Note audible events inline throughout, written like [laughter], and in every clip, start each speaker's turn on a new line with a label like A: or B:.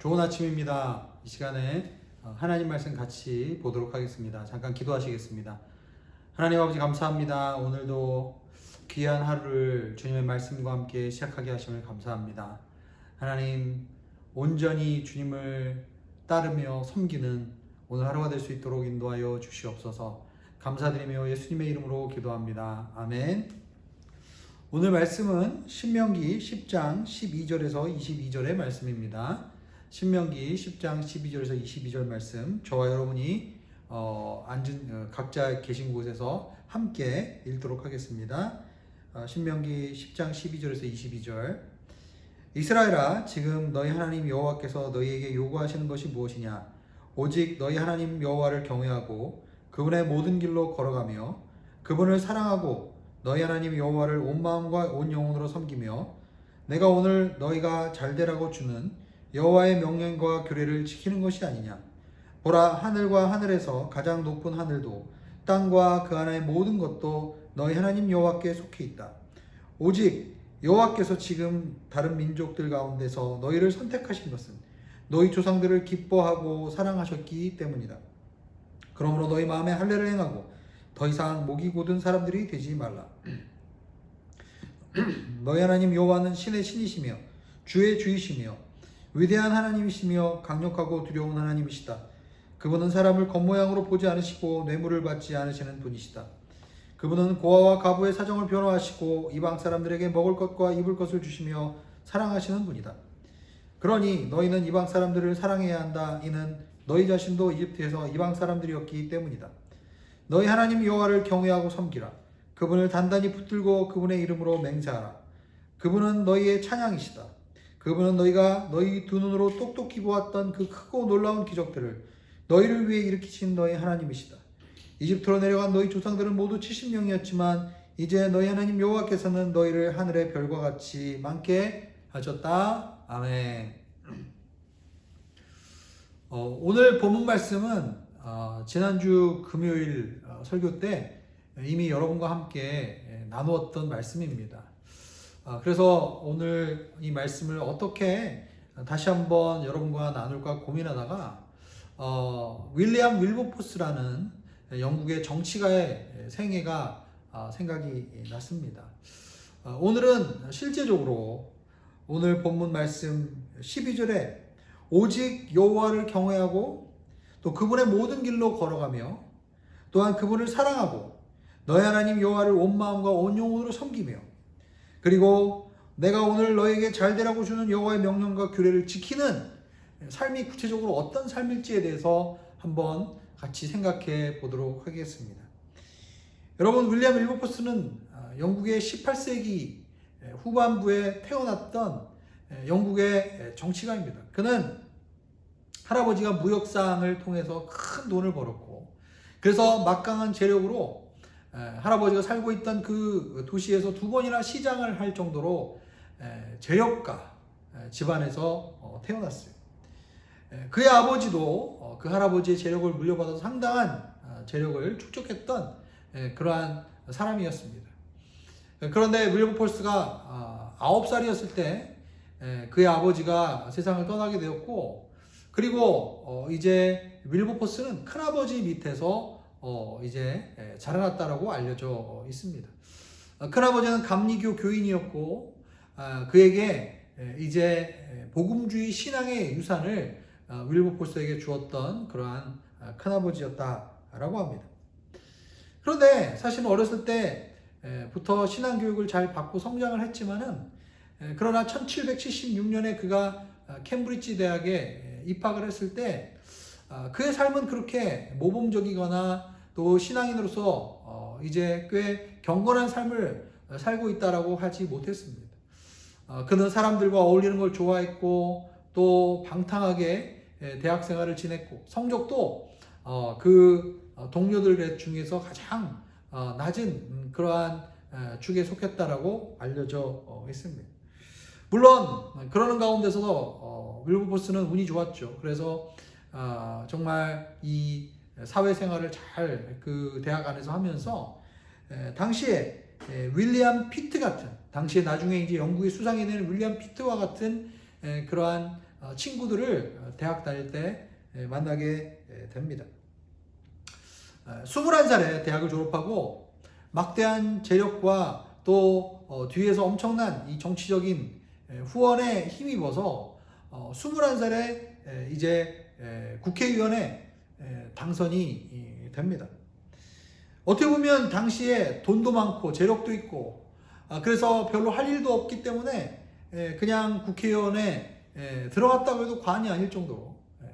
A: 좋은 아침입니다. 이 시간에 어, 하나님 말씀 같이 보도록 하겠습니다. 잠깐 기도하시겠습니다. 하나님 아버지 감사합니다. 오늘도 귀한 하루를 주님의 말씀과 함께 시작하게 하심을 감사합니다. 하나님 온전히 주님을 따르며 섬기는 오늘 하루가 될 수 있도록 인도하여 주시옵소서. 감사드리며 예수님의 이름으로 기도합니다. 아멘. 오늘 말씀은 신명기 10장 12절에서 22절의 말씀입니다. 신명기 10장 12절에서 22절 말씀. 저와 여러분이 어, 앉은 어, 각자 계신 곳에서 함께 읽도록 하겠습니다. 어, 신명기 10장 12절에서 22절. 이스라엘아 지금 너희 하나님 여호와께서 너희에게 요구하시는 것이 무엇이냐? 오직 너희 하나님 여호와를 경외하고 그분의 모든 길로 걸어가며 그분을 사랑하고 너희 하나님 여호와를 온 마음과 온 영혼으로 섬기며 내가 오늘 너희가 잘되라고 주는 여호와의 명령과 규례를 지키는 것이 아니냐? 보라 하늘과 하늘에서 가장 높은 하늘도 땅과 그 안의 모든 것도 너희 하나님 여호와께 속해 있다. 오직 여호와께서 지금 다른 민족들 가운데서 너희를 선택하신 것은 너희 조상들을 기뻐하고 사랑하셨기 때문이다. 그러므로 너희 마음에 할례를 행하고 더 이상 목이 곧은 사람들이 되지 말라. [clears throat] 너희 하나님 여호와는 신의 신이시며 주의 주이시며 위대한 하나님이시며 강력하고 두려운 하나님이시다. 그분은 사람을 겉모양으로 보지 않으시고 뇌물을 받지 않으시는 분이시다. 그분은 고아와 가부의 사정을 변화하시고 이방 사람들에게 먹을 것과 입을 것을 주시며 사랑하시는 분이다. 그러니 너희는 이방 사람들을 사랑해야 한다. 이는 너희 자신도 이집트에서 이방 사람들이었기 때문이다. 너희 하나님 여호와를 경외하고 섬기라. 그분을 단단히 붙들고 그분의 이름으로 맹세하라. 그분은 너희의 찬양이시다. 그분은 너희가 너희 두 눈으로 똑똑히 보았던 그 크고 놀라운 기적들을 너희를 위해 일으키신 너희 하나님이시다. 이집트로 내려간 너희 조상들은 모두 70명이었지만 이제 너희 하나님 여호와께서는 너희를 하늘의 별과 같이 많게 하셨다. 아멘. 어, 오늘 본문 말씀은 어, 지난주 금요일 어, 설교 때 이미 여러분과 함께 예, 나누었던 말씀입니다. 아, 그래서 오늘 이 말씀을 어떻게 다시 한번 여러분과 나눌까 고민하다가 어, 윌리엄 윌버포스라는 영국의 정치가의 생애가 아, 생각이 났습니다. 어, 오늘은 실제적으로 오늘 본문 말씀 12절에 오직 여호와를 경외하고 또 그분의 모든 길로 걸어가며 또한 그분을 사랑하고 너희 하나님 여호와를 온 마음과 온 영혼으로 섬기며 그리고 내가 오늘 너에게 잘 되라고 주는 여호와의 명령과 규례를 지키는 삶이 구체적으로 어떤 삶일지에 대해서 한번 같이 생각해 보도록 하겠습니다. 여러분 윌리엄 윌버포스는 아, 영국의 18세기 후반부에 태어났던 영국의 정치가입니다. 그는 할아버지가 무역상을 통해서 큰 돈을 벌었고 그래서 막강한 재력으로 할아버지가 살고 있던 그 도시에서 두 번이나 시장을 할 정도로 재력가 집안에서 어, 태어났어요. 그의 아버지도 어, 그 할아버지의 재력을 물려받아서 상당한 어, 재력을 축적했던 그러한 사람이었습니다. 그런데 윌버 폴스가 아홉 살이었을 때 그의 아버지가 세상을 떠나게 되었고 그리고 이제 윌버포스는 큰아버지 밑에서 어 이제 자라났다라고 알려져 있습니다. 어, 큰아버지는 감리교 교인이었고 아, 그에게 이제 복음주의 신앙의 유산을 어, 윌버포스에게 주었던 그러한 아, 큰아버지였다라고 합니다. 그런데 사실 어렸을 때부터 신앙 교육을 잘 받고 성장을 했지만은 그러나 1776년에 그가 캠브리지 대학에 입학을 했을 때 아, 그의 삶은 그렇게 모범적이거나 또 신앙인으로서 어, 이제 꽤 경건한 삶을 살고 있다라고 하지 못했습니다. 어, 그는 사람들과 어울리는 걸 좋아했고 또 방탕하게 대학 생활을 지냈고 성적도 어, 그 동료들 중에서 가장 낮은 그러한 축에 속했다라고 알려져 있습니다. 물론 그러는 가운데서도 윌버포스는 운이 좋았죠. 그래서 어, 정말 이 사회생활을 잘 그 대학 안에서 하면서 에, 당시에 에, 윌리엄 피트 같은 당시에 나중에 이제 영국의 수상이 되는 윌리엄 피트와 같은 에, 그러한 어, 친구들을 어, 대학 다닐 때 에, 만나게 에, 됩니다. 21살에 대학을 졸업하고 막대한 재력과 또 어, 뒤에서 엄청난 이 정치적인 에, 후원에 힘입어서 어, 21살에 에, 이제 에, 국회의원에 에, 당선이 이, 됩니다. 어떻게 보면 당시에 돈도 많고 재력도 있고 아, 그래서 별로 할 일도 없기 때문에 에, 그냥 국회의원에 에, 들어갔다고 해도 과언이 아닐 정도로 에,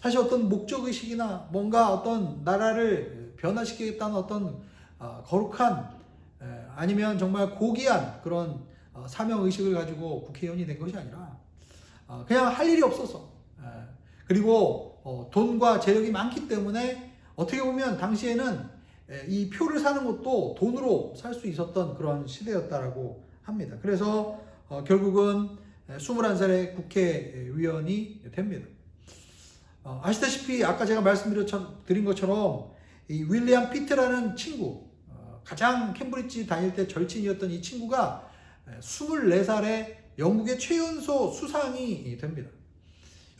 A: 사실 어떤 목적의식이나 뭔가 어떤 나라를 변화시키겠다는 어떤 아, 거룩한 에, 아니면 정말 고귀한 그런 어, 사명의식을 가지고 국회의원이 된 것이 아니라 어, 그냥 할 일이 없어서 에, 그리고 어, 돈과 재력이 많기 때문에 어떻게 보면 당시에는 에, 이 표를 사는 것도 돈으로 살 수 있었던 그런 시대였다라고 합니다. 그래서 어, 결국은 21살에 국회의원이 됩니다. 어, 아시다시피 아까 제가 말씀드린 것처럼 이 윌리엄 피트라는 친구 어, 가장 캠브리지 다닐 때 절친이었던 이 친구가 24살에 영국의 최연소 수상이 됩니다.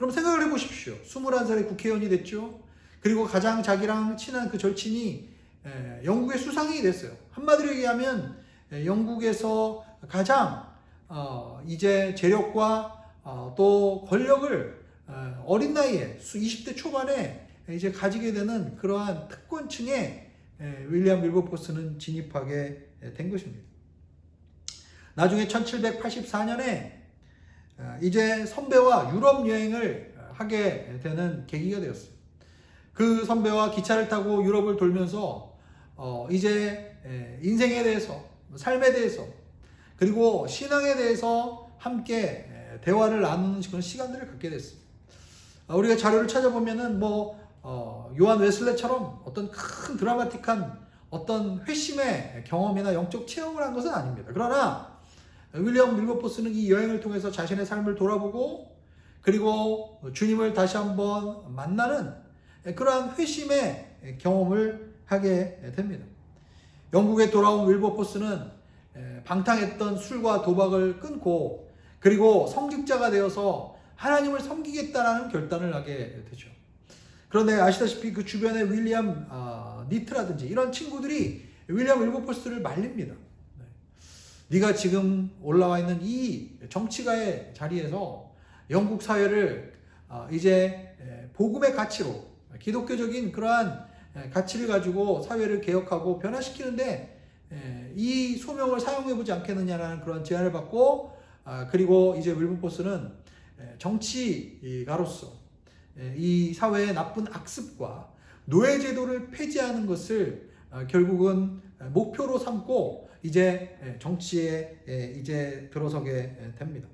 A: 여러분 생각을 해보십시오. 21살에 국회의원이 됐죠. 그리고 가장 자기랑 친한 그 절친이 에, 영국의 수상이 됐어요. 한마디로 얘기하면 에, 영국에서 가장 어, 이제 재력과 어, 또 권력을 어, 어린 나이에 수 20대 초반에 이제 가지게 되는 그러한 특권층에 에, 윌리엄 밀버포스는 진입하게 된 것입니다. 나중에 1784년에 어, 이제 선배와 유럽 여행을 하게 되는 계기가 되었어요. 그 선배와 기차를 타고 유럽을 돌면서 어, 이제 에, 인생에 대해서, 삶에 대해서, 그리고 신앙에 대해서 함께 에, 대화를 나누는 그런 시간들을 갖게 됐습니다. 어, 우리가 자료를 찾아보면은 뭐 어, 요한 웨슬레처럼 어떤 큰 드라마틱한 어떤 회심의 경험이나 영적 체험을 한 것은 아닙니다. 그러나 윌리엄 밀버포스는 이 여행을 통해서 자신의 삶을 돌아보고 그리고 주님을 다시 한번 만나는 그러한 회심의 경험을 하게 됩니다. 영국에 돌아온 윌버포스는 방탕했던 술과 도박을 끊고 그리고 성직자가 되어서 하나님을 섬기겠다라는 결단을 하게 되죠. 그런데 아시다시피 그 주변에 윌리엄 어, 니트라든지 이런 친구들이 윌리엄 윌버포스를 말립니다. 네. 네가 지금 올라와 있는 이 정치가의 자리에서 영국 사회를 어, 이제 복음의 가치로 기독교적인 그러한 가치를 가지고 사회를 개혁하고 변화시키는데 이 소명을 사용해 보지 않겠느냐라는 그런 제안을 받고 아, 그리고 이제 윌버포스는 정치가로서 이 사회의 나쁜 악습과 노예 제도를 폐지하는 것을 어, 결국은 목표로 삼고 이제 정치에 이제 들어서게 됩니다.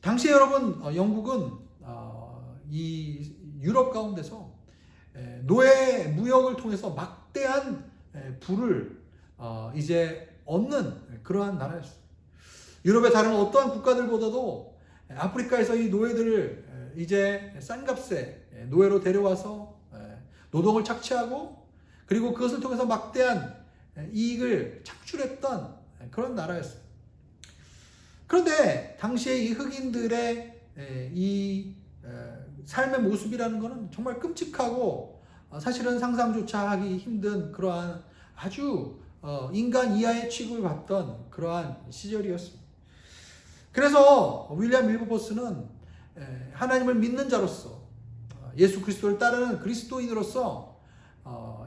A: 당시 여러분 어, 영국은 어, 이 유럽 가운데서 노예 무역을 통해서 막대한 부를 이제 얻는 그러한 나라였어요. 유럽의 다른 어떠한 국가들보다도 아프리카에서 이 노예들을 이제 싼 값에 노예로 데려와서 노동을 착취하고 그리고 그것을 통해서 막대한 이익을 창출했던 그런 나라였어요. 그런데 당시에 이 흑인들의 이 삶의 모습이라는 것은 정말 끔찍하고 어, 사실은 상상조차 하기 힘든 그러한 아주 어, 인간 이하의 취급을 받던 그러한 시절이었습니다. 그래서 윌리엄 밀버포스는 하나님을 믿는 자로서 어, 예수 그리스도를 따르는 그리스도인으로서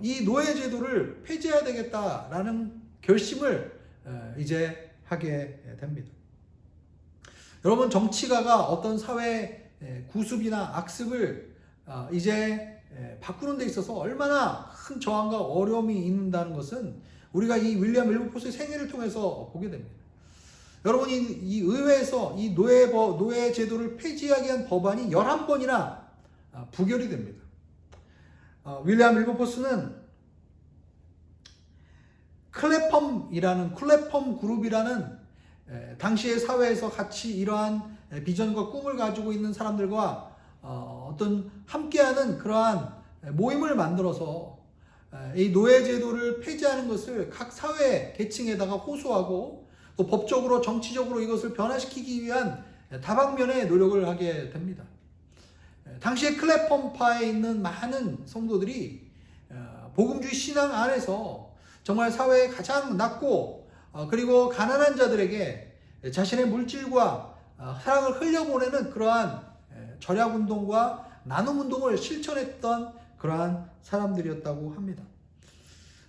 A: 이 노예 제도를 폐지해야 되겠다라는 결심을 이제 하게 됩니다. 여러분 정치가가 어떤 사회 구습이나 악습을 이제 바꾸는 데 있어서 얼마나 큰 저항과 어려움이 있는다는 것은 우리가 이 윌리엄 윌버포스의 생애를 통해서 보게 됩니다. 여러분이 이 의회에서 이 노예, 노예 제도를 폐지하기 위한 법안이 11번이나 부결이 됩니다. 어, 윌리엄 윌버포스는 클래펌이라는 클래펌 그룹이라는 당시의 사회에서 같이 이러한 비전과 꿈을 가지고 있는 사람들과 어, 어떤 함께하는 그러한 모임을 만들어서 이 노예 제도를 폐지하는 것을 각 사회 계층에다가 호소하고 또 법적으로 정치적으로 이것을 변화시키기 위한 다방면에 노력을 하게 됩니다. 당시에 클레펌파에 있는 많은 성도들이 어, 복음주의 신앙 안에서 정말 사회에 가장 낮고 어, 그리고 가난한 자들에게 자신의 물질과 어, 사랑을 흘려보내는 그러한 에, 절약 운동과 나눔 운동을 실천했던 그러한 사람들이었다고 합니다.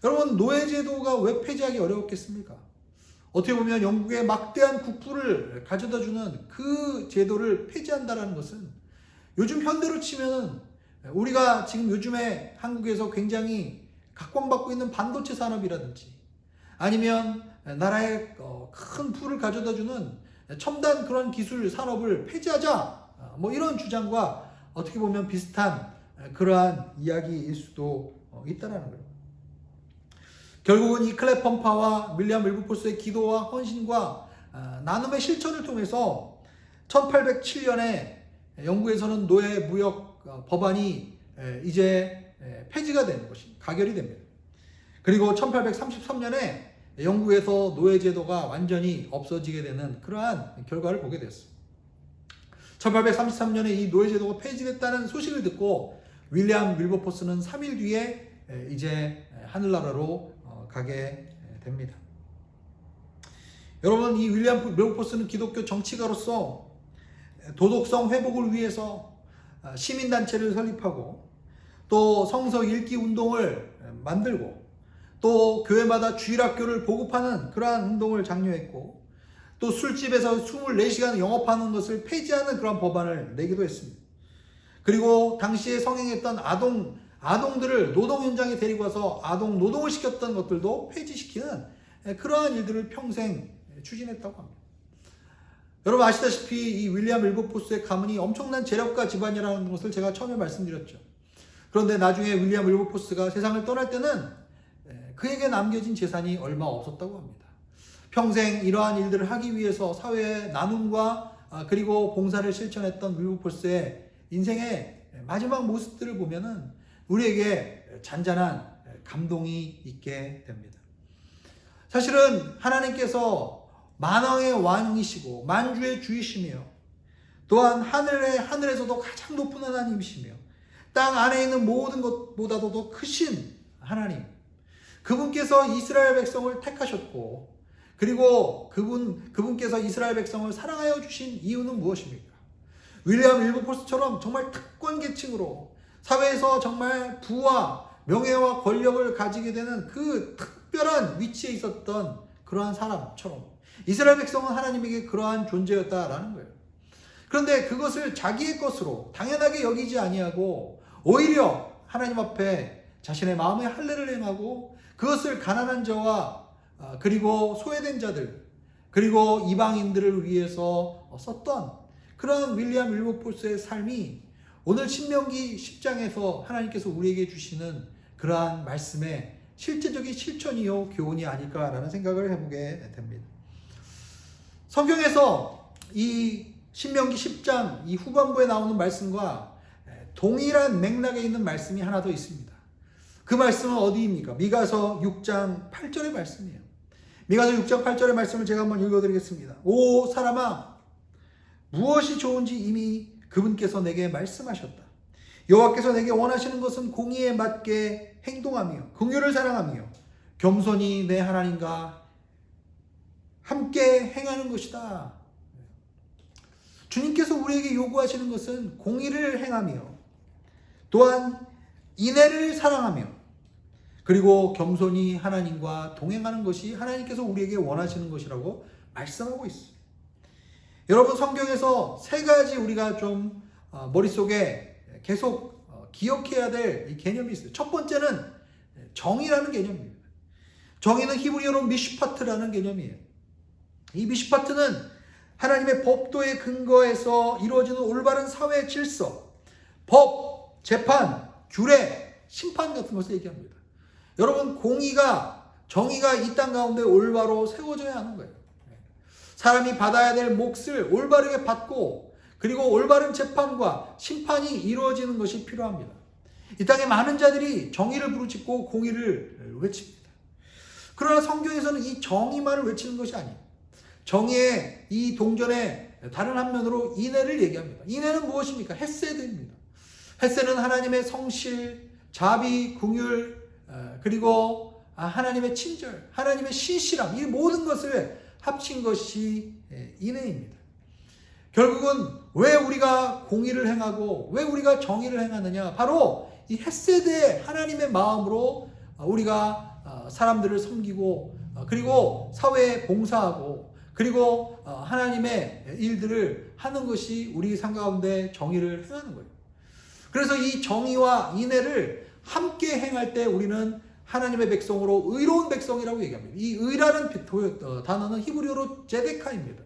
A: 여러분 노예 제도가 왜 폐지하기 어려웠겠습니까? 어떻게 보면 영국의 막대한 국부를 가져다 주는 그 제도를 폐지한다라는 것은 요즘 현대로 치면은 우리가 지금 요즘에 한국에서 굉장히 각광받고 있는 반도체 산업이라든지 아니면 나라의 어, 큰 부를 가져다 주는 첨단 그런 기술 산업을 폐지하자 뭐 이런 주장과 어떻게 보면 비슷한 그러한 이야기일 수도 어, 있다라는 거예요. 결국은 이 클레펌파와 윌리엄 윌브포스의 기도와 헌신과 아, 나눔의 실천을 통해서 1807년에 영국에서는 노예 무역 어, 법안이 이제 폐지가 되는 것이 가결이 됩니다. 그리고 1833년에 영국에서 노예 제도가 완전히 없어지게 되는 그러한 결과를 보게 됐습니다. 1833년에 이 노예 제도가 폐지됐다는 소식을 듣고 윌리엄 윌버포스는 3일 뒤에 이제 하늘나라로 어, 가게 됩니다. 여러분 이 윌리엄 윌버포스는 기독교 정치가로서 도덕성 회복을 위해서 아, 시민단체를 설립하고 또 성서 읽기 운동을 만들고 또 교회마다 주일학교를 보급하는 그러한 운동을 장려했고 또 술집에서 24시간 영업하는 것을 폐지하는 그런 법안을 내기도 했습니다. 그리고 당시에 성행했던 아동 아동들을 노동 현장에 데리고 와서 아동 노동을 시켰던 것들도 폐지시키는 그러한 일들을 평생 추진했다고 합니다. 여러분 아시다시피 이 윌리엄 윌버포스의 가문이 엄청난 재력가 집안이라는 것을 제가 처음에 말씀드렸죠. 그런데 나중에 윌리엄 윌버포스가 세상을 떠날 때는 그에게 남겨진 재산이 얼마 없었다고 합니다. 평생 이러한 일들을 하기 위해서 사회의 나눔과 아, 그리고 봉사를 실천했던 윌버포스의 인생의 마지막 모습들을 보면은 우리에게 잔잔한 감동이 있게 됩니다. 사실은 하나님께서 만왕의 왕이시고 만주의 주이시며 또한 하늘의 하늘에서도 가장 높은 하나님이시며 땅 안에 있는 모든 것보다도 더 크신 하나님. 그분께서 이스라엘 백성을 택하셨고 그리고 그분 그분께서 이스라엘 백성을 사랑하여 주신 이유는 무엇입니까? 윌리엄 윌버포스처럼 정말 특권 계층으로 사회에서 정말 부와 명예와 권력을 가지게 되는 그 특별한 위치에 있었던 그러한 사람처럼 이스라엘 백성은 하나님에게 그러한 존재였다라는 거예요. 그런데 그것을 자기의 것으로 당연하게 여기지 아니하고 오히려 하나님 앞에 자신의 마음의 할례를 행하고 그것을 가난한 자와 아, 그리고 소외된 자들 그리고 이방인들을 위해서 썼던 그런 윌리엄 윌버포스의 삶이 오늘 신명기 10장에서 하나님께서 우리에게 주시는 그러한 말씀의 실제적인 실천이요 교훈이 아닐까라는 생각을 해보게 됩니다. 성경에서 이 신명기 10장 이 후반부에 나오는 말씀과 동일한 맥락에 있는 말씀이 하나 더 있습니다. 그 말씀은 어디입니까? 미가서 6장 8절의 말씀이에요. 미가서 6장 8절의 말씀을 제가 한번 읽어드리겠습니다. 오 사람아 무엇이 좋은지 이미 그분께서 내게 말씀하셨다. 여호와께서 내게 원하시는 것은 공의에 맞게 행동하며 긍휼을 사랑하며 겸손히 내 하나님과 함께 행하는 것이다. 주님께서 우리에게 요구하시는 것은 공의를 행하며 또한 인애를 사랑하며 그리고 겸손히 하나님과 동행하는 것이 하나님께서 우리에게 원하시는 것이라고 말씀하고 있습니다. 여러분 성경에서 세 가지 우리가 좀 어, 머릿속에 계속 어, 기억해야 될 개념이 있어요. 첫 번째는 정의라는 개념입니다. 정의는 히브리어로 미슈파트라는 개념이에요. 이 미슈파트는 하나님의 법도의 근거에서 이루어지는 올바른 사회 질서, 법, 재판, 규례, 심판 같은 것을 얘기합니다. 여러분 공의가 정의가 이 땅 가운데 올바로 세워져야 하는 거예요. 사람이 받아야 될 몫을 올바르게 받고 그리고 올바른 재판과 심판이 이루어지는 것이 필요합니다. 이 땅에 많은 자들이 정의를 부르짖고 공의를 외칩니다. 그러나 성경에서는 이 정의만을 외치는 것이 아니에요. 정의의 이 동전에 다른 한면으로 인애를 얘기합니다. 인애는 무엇입니까? 햇세드입니다. 햇세는 하나님의 성실, 자비, 궁율, 어, 그리고 아, 하나님의 친절, 하나님의 신실함, 이 모든 것을 합친 것이 예, 인애입니다. 결국은 왜 우리가 공의를 행하고 왜 우리가 정의를 행하느냐? 바로 이 햇세드의 하나님의 마음으로 우리가 어, 사람들을 섬기고 어, 그리고 사회에 봉사하고 그리고 어, 하나님의 일들을 하는 것이 우리 삶 가운데 정의를 행하는 거예요. 그래서 이 정의와 인애를 함께 행할 때 우리는 하나님의 백성으로 의로운 백성이라고 얘기합니다. 이 의라는 단어는 히브리어로 제데카입니다.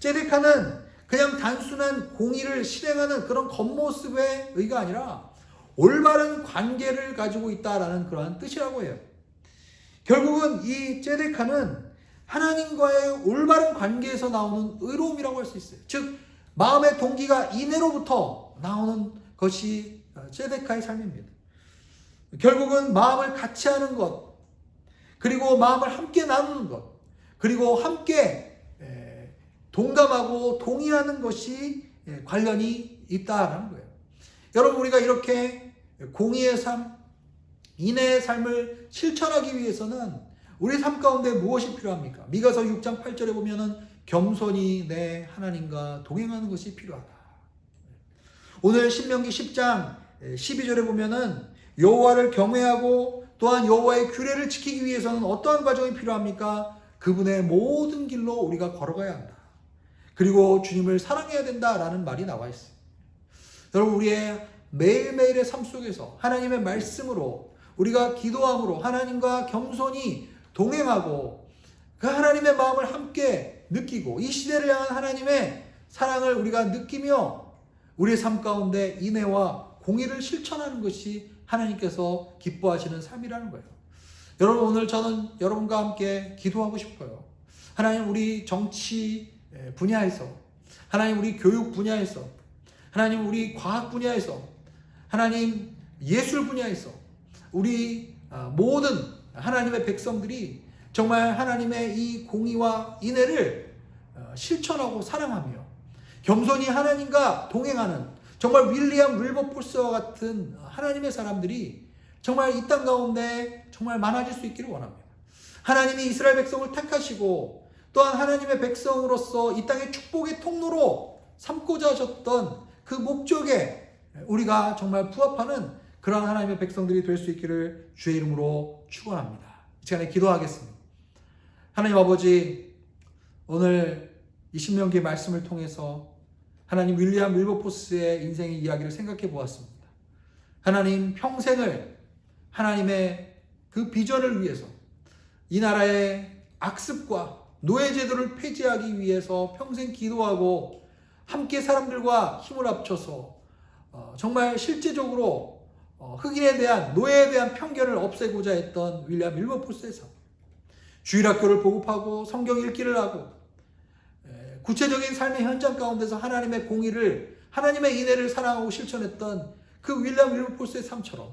A: 제데카는 그냥 단순한 공의를 실행하는 그런 겉모습의 의가 아니라 올바른 관계를 가지고 있다라는 그러한 뜻이라고 해요. 결국은 이 제데카는 하나님과의 올바른 관계에서 나오는 의로움이라고 할 수 있어요. 즉 마음의 동기가 인애로부터 나오는 것이 제데카의 삶입니다. 결국은 마음을 같이 하는 것, 그리고 마음을 함께 나누는 것, 그리고 함께 동감하고 동의하는 것이 관련이 있다라는 거예요. 여러분 우리가 이렇게 공의의 삶, 인애의 삶을 실천하기 위해서는 우리 삶 가운데 무엇이 필요합니까? 미가서 6장 8절에 보면은 겸손히 내 하나님과 동행하는 것이 필요하다. 오늘 신명기 10장 12절에 보면은 여호와를 경외하고 또한 여호와의 규례를 지키기 위해서는 어떠한 과정이 필요합니까? 그분의 모든 길로 우리가 걸어가야 한다. 그리고 주님을 사랑해야 된다라는 말이 나와 있어요. 여러분 우리의 매일매일의 삶 속에서 하나님의 말씀으로 우리가 기도함으로 하나님과 겸손히 동행하고 그 하나님의 마음을 함께 느끼고 이 시대를 향한 하나님의 사랑을 우리가 느끼며 우리의 삶 가운데 인애와 공의를 실천하는 것이 하나님께서 기뻐하시는 삶이라는 거예요. 여러분 오늘 저는 여러분과 함께 기도하고 싶어요. 하나님 우리 정치 분야에서 하나님 우리 교육 분야에서 하나님 우리 과학 분야에서 하나님 예술 분야에서 우리 모든 하나님의 백성들이 정말 하나님의 이 공의와 인애를 어, 실천하고 사랑하며 겸손히 하나님과 동행하는 정말 윌리엄 윌버포스와 같은 하나님의 사람들이 정말 이 땅 가운데 정말 많아질 수 있기를 원합니다. 하나님이 이스라엘 백성을 택하시고 또한 하나님의 백성으로서 이 땅의 축복의 통로로 삼고자 하셨던 그 목적에 우리가 정말 부합하는 그런 하나님의 백성들이 될 수 있기를 주의 이름으로 축원합니다. 이 시간에 기도하겠습니다. 하나님 아버지 오늘 이 신명기 말씀을 통해서 하나님 윌리엄 윌버포스의 인생의 이야기를 생각해 보았습니다. 하나님 평생을 하나님의 그 비전을 위해서 이 나라의 악습과 노예 제도를 폐지하기 위해서 평생 기도하고 함께 사람들과 힘을 합쳐서 어, 정말 실제적으로 어, 흑인에 대한 노예에 대한 편견을 없애고자 했던 윌리엄 밀버포스에서 주일학교를 보급하고 성경 읽기를 하고 구체적인 삶의 현장 가운데서 하나님의 공의를 하나님의 인애를 사랑하고 실천했던 그 윌리엄 밀버포스의 삶처럼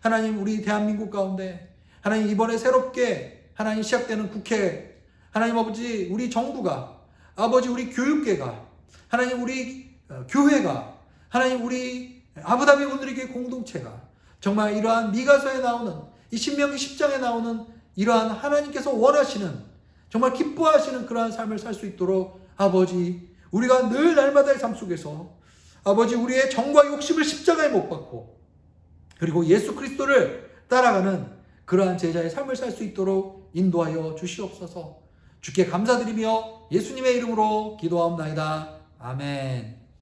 A: 하나님 우리 대한민국 가운데 하나님 이번에 새롭게 하나님 시작되는 국회 하나님 아버지 우리 정부가 아버지 우리 교육계가 하나님 우리 어, 교회가 하나님 우리 아부다비 분들에게 공동체가 정말 이러한 미가서에 나오는 이 신명기 10장에 나오는 이러한 하나님께서 원하시는 정말 기뻐하시는 그러한 삶을 살 수 있도록 아버지 우리가 늘 날마다의 삶 속에서 아버지 우리의 정과 욕심을 십자가에 못 박고 그리고 예수 그리스도를 따라가는 그러한 제자의 삶을 살 수 있도록 인도하여 주시옵소서. 주께 감사드리며 예수님의 이름으로 기도하옵나이다. 아멘.